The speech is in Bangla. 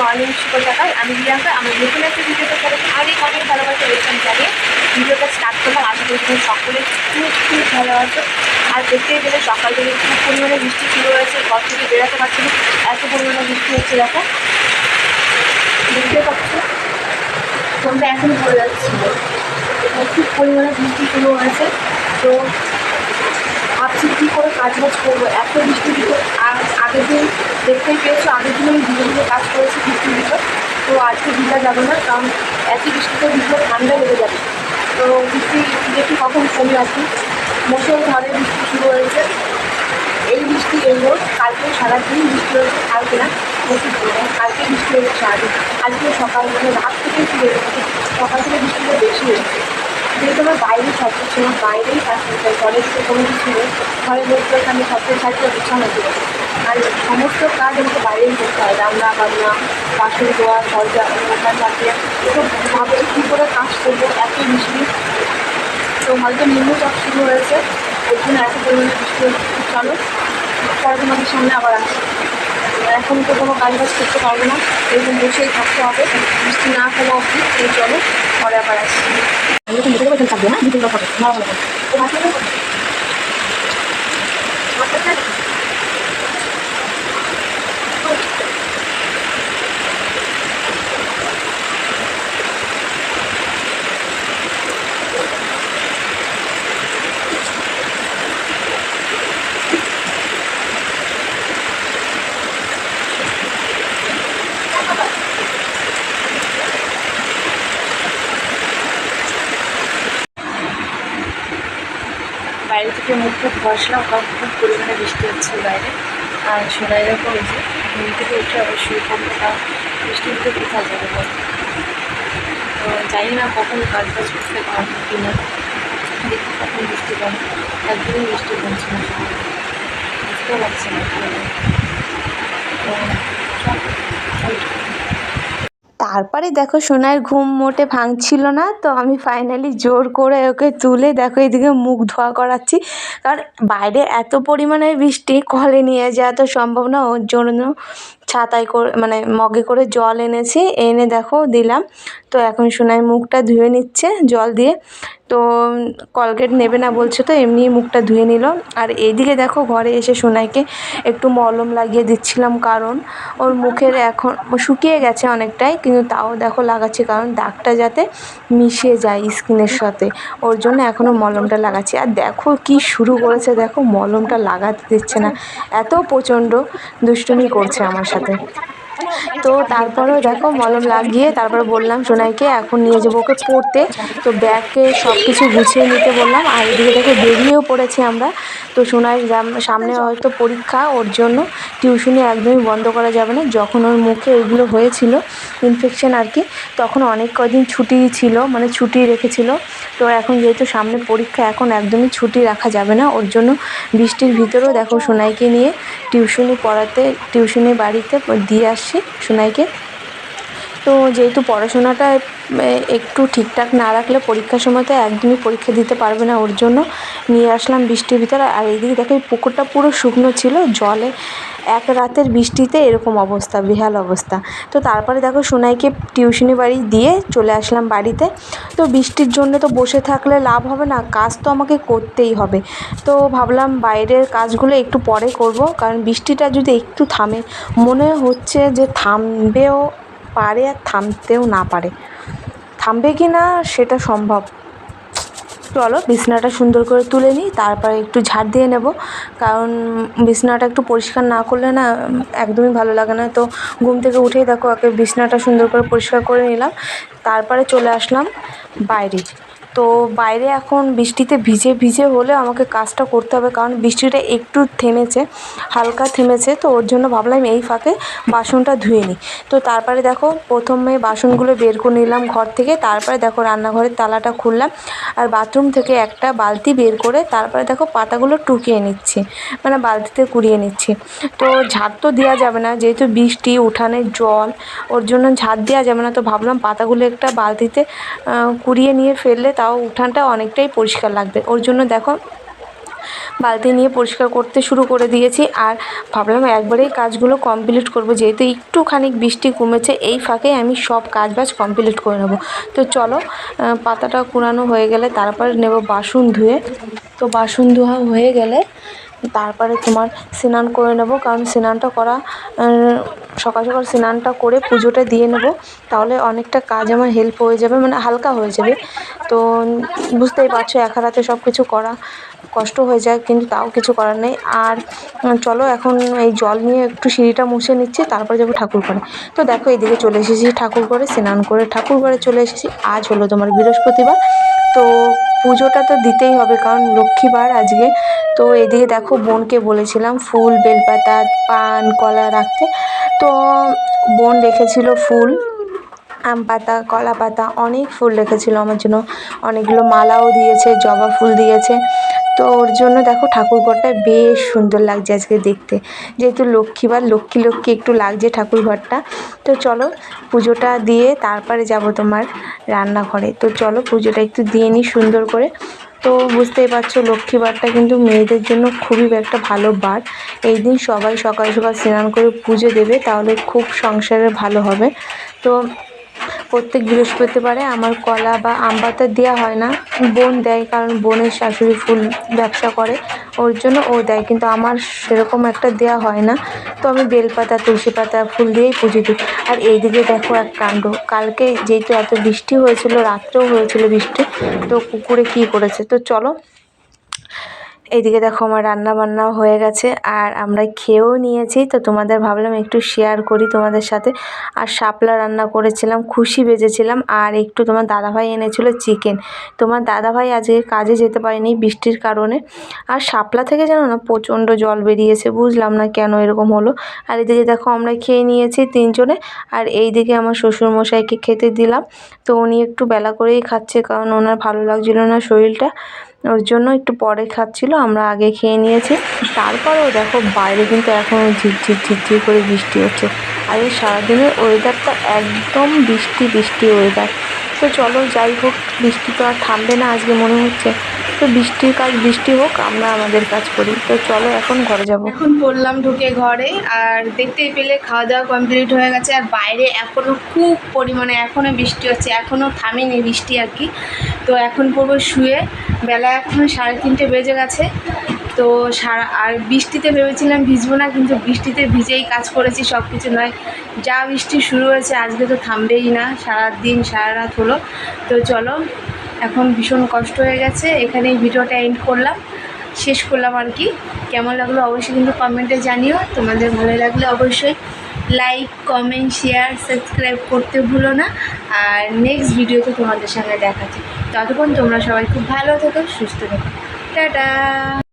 মর্নিং শুভ সকাল আমি রিয়াঙ্কা আমার নতুন একটা ভিডিওতে সবাই অনেক অনেক ভালোবাসা ওয়েলকাম জানিয়ে ভিডিওটা স্টার্ট করলাম। আশা করি তুমি সকলে খুব খুব ভালো আছো। আর দেখতে গেলে সকাল থেকে খুব পরিমাণে বৃষ্টি শুরু হয়েছে, ঘর থেকে বেরোতে পারছি না। এত পরিমাণে বৃষ্টি হচ্ছে, দেখো। দেখতে পাচ্ছ? ফোনটা এখন পড়ে যাচ্ছিল খুব পরিমাণে বৃষ্টি শুরু হয়েছে। তো ভাবছি কী করে কাজ বাজ করব? এত ভিতর আর আগের দিন দেখতেই পেয়েছ, আগের দিন আমি ভিজে ভিজে কাজ করেছি বৃষ্টির ভিতর তো আজকে ভিজা যাবে না, কারণ এত বৃষ্টিতে ভিতরে ঠান্ডা লেগে যাবে। তো বৃষ্টি দেখি কখন কমে আসি মশার বৃষ্টি শুরু হয়েছে। এই বৃষ্টি রোদ কালকে সারাদিন বৃষ্টি হয়েছে, কালকে না প্রচুর কালকে বৃষ্টি হয়েছে সারাদিন। আজকে সকাল মানে রাত থেকে শুরু হয়েছে। সকাল থেকে বৃষ্টিটা বেশি হয়েছে। যেহেতু আমার বাইরে সব কিছু আমার বাইরেই কাজ করতে হয় ঘরের তো কোনো কিছু নেই। ঘরের লোকগুলোকে আমি সবচেয়ে সাহায্য বিছানা দেবো আর সমস্ত কাজ আমাকে বাইরেই করতে হয়, রান্না বান্না, বাসন ধোয়া, দরজা মোটা চাপিয়ে এসব ভাবছি কী করে কাজ করব, এত বৃষ্টি তো হয়তো নিম্নচাপ শুরু হয়েছে। জন্য এত পরিমাণে বৃষ্টি হচ্ছে চলো তোমাদের সামনে আবার আসি এখন তো কোনো কাজ বাজ করতে পারব না এরকম বসেই থাকতে হবে। বৃষ্টি না কমা অবধি, এই চলো, পরে আবার আসি এরকম ভিতরে বসে থাকবে না ভিতরে হবে ভালো ভালো তো ভাত থেকে মুখ টুক বসলাম কারণ খুব পরিমাণে বৃষ্টি হচ্ছে বাইরে। আর সোনাই ওই যে, ঘুম থেকে উঠে শুয়ে পড়ল তা বৃষ্টির ভিতরে কোথাও যাবে তো জানি না কখন কাজ বাজ করতে পারব কি না দেখি কখন বৃষ্টি পড়ে একদিনই বৃষ্টি পড়ছে না বুঝতেও পারছি না। তো। তারপরে দেখো সোনার ঘুম মোটে ভাঙছিল না, তো আমি ফাইনালি জোর করে ওকে তুলে দেখো এদিকে মুখ ধোয়া করাচ্ছি। কারণ বাইরে এত পরিমাণে বৃষ্টি, কলে নিয়ে যাওয়া তো সম্ভব না, ওর জন্য ছাতায় করে মানে মগে করে জল এনেছি, এনে দেখো দিলাম। তো এখন সোনাই মুখটা ধুয়ে নিচ্ছে জল দিয়ে। তো কলগেট নেবে না বলছে তো এমনি মুখটা ধুয়ে নিল। আর এইদিকে দেখো ঘরে এসে সোনাইকে একটু মলম লাগিয়ে দিচ্ছিলাম কারণ ওর মুখের এখন শুকিয়ে গেছে অনেকটাই, কিন্তু তাও দেখো লাগাচ্ছি কারণ দাগটা যাতে মিশে যায় স্কিনের সাথে। ওর জন্য এখনও মলমটা লাগাচ্ছি। আর দেখো কি শুরু করেছে, দেখো মলমটা লাগাতে দিচ্ছে না। এত প্রচণ্ড দুষ্টুমি করছে আমার সাথে। তো তারপরেও দেখো মলম লাগিয়ে তারপরে বললাম সোনাইকে, এখন নিয়ে যাব ওকে পড়তে। তো ব্যাগকে সব কিছু গুছিয়ে নিতে বললাম। আর এদিকে দেখো বেরিয়েও পড়েছি আমরা। তো সোনাই সামনে হয়তো পরীক্ষা ওর জন্য টিউশনি একদমই বন্ধ করা যাবে না। যখন ওর মুখে এগুলো হয়েছিল ইনফেকশন আর কি তখন অনেক কদিন ছুটি ছিল মানে ছুটি রেখেছিল। তো এখন যেহেতু সামনে পরীক্ষা এখন একদমই ছুটি রাখা যাবে না। ওর জন্য বৃষ্টির ভিতরেও দেখো সোনাইকে নিয়ে টিউশনি পড়াতে টিউশনি বাড়িতে দিয়ে আসছি। সোনাইকে তো যেহেতু পড়াশোনাটা একটু ঠিকঠাক না রাখলে পরীক্ষার সময় তো একদমই পরীক্ষা দিতে পারবে না ওর জন্য। নিয়ে আসলাম বৃষ্টির ভিতরে আর এইদিকে দেখো এই পুকুরটা পুরো শুকনো ছিল, জলে এক রাতের বৃষ্টিতে এরকম অবস্থা, বিহাল অবস্থা। তো তারপরে দেখো সোনাইকে টিউশনি বাড়ি দিয়ে চলে আসলাম বাড়িতে। তো বৃষ্টির জন্য তো বসে থাকলে লাভ হবে না, কাজ তো আমাকে করতেই হবে। তো ভাবলাম বাইরের কাজগুলো একটু পরে করব, কারণ বৃষ্টিটা যদি একটু থামে, মনে হচ্ছে যে থামবেও পারে আর থামতেও না পারে। থামবে কি না সেটা সম্ভব। চলো বিছনাটা সুন্দর করে তুলে নিই, তারপরে একটু ঝাড় দিয়ে নেব। কারণ বিছনাটা একটু পরিষ্কার না করলে না একদমই ভালো লাগে না। তো ঘুম থেকে উঠেই দেখো ওকে বিছনাটা সুন্দর করে পরিষ্কার করে নিলাম। তারপরে চলে আসলাম বাইরে। তো বাইরে এখন বৃষ্টিতে ভিজে ভিজে হলে আমাকে কাজটা করতে হবে, কারণ বৃষ্টিটা একটু থেমেছে, হালকা থেমেছে, তো ওর জন্য ভাবলাম এই ফাঁকে বাসনটা ধুয়ে নিই। তো তারপরে দেখো প্রথমে বাসনগুলো বের করে নিলাম ঘর থেকে, তারপরে দেখো রান্নাঘরের তালাটা খুললাম, আর বাথরুম থেকে একটা বালতি বের করে তারপরে দেখো পাতাগুলো টুকিয়ে নিচ্ছি মানে বালতিতে কুড়িয়ে নিচ্ছি। তো ঝাড় তো দেওয়া যাবে না, যেহেতু বৃষ্টি উঠানের জল, ওর জন্য ঝাড় দেওয়া যাবে না, তো ভাবলাম পাতাগুলো একটা বালতিতে কুড়িয়ে নিয়ে ফেললে তাও উঠানটা অনেকটাই পরিষ্কার লাগবে। ওর জন্য দেখো, বালতি নিয়ে পরিষ্কার করতে শুরু করে দিয়েছি আর ভাবলাম একবারেই কাজগুলো কমপ্লিট করব। যেহেতু একটুখানি বৃষ্টি কমেছে, এই ফাঁকে আমি সব কাজ বাজ কমপ্লিট করে নেব। তো চলো পাতাটা কুড়ানো হয়ে গেলে তারপরে নেব বাসন ধুয়ে। তো বাসন ধোয়া হয়ে গেলে তারপরে তোমার স্নান করে নেব, কারণ স্নানটা করা সকাল সকাল স্নানটা করে পুজোটা দিয়ে নেব, তাহলে অনেকটা কাজ আমার হেল্প হয়ে যাবে মানে হালকা হয়ে যাবে। তো বুঝতেই পারছ, এক রাতে সব কিছু করা কষ্ট হয়ে যায়, কিন্তু তাও কিছু করার নেই। আর চলো এখন এই জল নিয়ে একটু সিঁড়িটা মুছে নিচ্ছি, তারপরে যাব ঠাকুর ঘরে। তো দেখো, এইদিকে চলে এসেছি ঠাকুর ঘরে, স্নান করে ঠাকুর ঘরে চলে এসেছি। আজ হলো তোমার বৃহস্পতিবার, তো পুজোটা তো দিতেই হবে, কারণ লক্ষ্মীবার আজকে। তো এদিকে দেখো বোনকে বলেছিলাম ফুল, বেলপাতা, পান, কলা রাখতে। তো বোন রেখেছিল ফুল, আম পাতা, কলা পাতা, অনেক ফুল রেখেছিল আমার জন্য। অনেকগুলো মালাও দিয়েছে, জবা ফুল দিয়েছে। তো ওর জন্য দেখো ঠাকুরঘরটা বেশ সুন্দর লাগছে আজকে দেখতে। যেহেতু লক্ষ্মী লক্ষ্মীবার লক্ষ্মী লক্ষ্মী একটু লাগছে ঠাকুরঘরটা। তো চলো পুজোটা দিয়ে তারপরে যাব তোমার রান্নাঘরে। তো চলো পুজোটা একটু দিয়ে নিই সুন্দর করে। তো বুঝতেই পারছ লক্ষ্মীবারটা কিন্তু মেয়েদের জন্য খুবই একটা ভালো বার। এই দিন সবাই সকাল সকাল স্নান করে পুজো দেবে, তাহলে খুব সংসারে ভালো হবে। তো প্রত্যেক বৃহস্পতিবারে আমার কলা বা আম পাতা দেওয়া হয় না। বোন দেয় কারণ বোনের শাশুড়ি ফুল ব্যবসা করে, ওর জন্য ও দেয়, কিন্তু আমার সেরকম একটা দেওয়া হয় না। তো আমি বেলপাতা, তুলসী পাতা, ফুল দিয়েই পুজো দিই। আর এইদিকে দেখো এক কাণ্ড। কালকে যেহেতু এত বৃষ্টি হয়েছিল, রাত্রেও হয়েছিল বৃষ্টি, তো কুকুরে কী করেছে? তো চলো এইদিকে দেখো আমার রান্না বান্নাও হয়ে গেছে, আর আমরা খেয়েও নিয়েছি। তো তোমাদের ভাবলাম একটু শেয়ার করি তোমাদের সাথে। আর শাপলা রান্না করেছিলাম, খুশি বেজেছিলাম আর একটু তোমার দাদাভাই এনেছিল চিকেন তোমার দাদাভাই আজকে কাজে যেতে পারেনি বৃষ্টির কারণে। আর শাপলা থেকে জানো না প্রচণ্ড জল বেরিয়েছে, বুঝলাম না কেন এরকম হলো। আর এদিকে দেখো আমরা খেয়ে নিয়েছি তিনজনে, আর এই দিকে আমার শ্বশুরমশাইকে খেতে দিলাম। তো উনি একটু বেলা করেই খাচ্ছে, কারণ ওনার ভালো লাগছিল না শরীরটা। ওর জন্য একটু পরে খাচ্ছিল, আমরা আগে খেয়ে নিয়েছি। তারপরেও দেখো বাইরে কিন্তু এখনও ঝিরঝির ঝিরঝির করে বৃষ্টি হচ্ছে। আর এই সারাদিনের ওয়েদারটা একদম বৃষ্টি বৃষ্টি ওয়েদার তো চলো, যাই হোক, বৃষ্টি তো আর থামবে না আজকে মনে হচ্ছে। তো বৃষ্টির কাজ বৃষ্টি হোক, আমরা আমাদের কাজ করি। তো চলো, এখন ঘরে যাব। এখন পড়লাম ঢুকে ঘরে, আর দেখতেই পেলে খাওয়া দাওয়া কমপ্লিট হয়ে গেছে, আর বাইরে এখনও খুব পরিমাণে এখনও বৃষ্টি হচ্ছে এখনও থামেনি বৃষ্টি আর কি। তো এখন পড়ব শুয়ে, বেলা এখন সাড়ে তিনটে বেজে গেছে। তো সারা, আর বৃষ্টিতে ভেবেছিলাম ভিজবো না, কিন্তু বৃষ্টিতে ভিজেই কাজ করেছি সব কিছু নয়। যা বৃষ্টি শুরু হয়েছে, আজকে তো থামবেই না সারা দিন সারা রাত হলো। তো চলো, এখন ভীষণ কষ্ট হয়ে গেছে, এখানেই ভিডিওটা এন্ড করলাম। শেষ করলাম আর কি। কেমন লাগল অবশ্যই কিন্তু কমেন্টে জানিও। তোমাদের ভালো লাগলে অবশ্যই লাইক কমেন্ট শেয়ার সাবস্ক্রাইব করতে ভুলো না। আর নেক্সট ভিডিওতে তোমাদের সঙ্গে দেখাচ্ছি ততক্ষণ তোমরা সবাই খুব ভালো থেকো, সুস্থ থেকো। টাটা!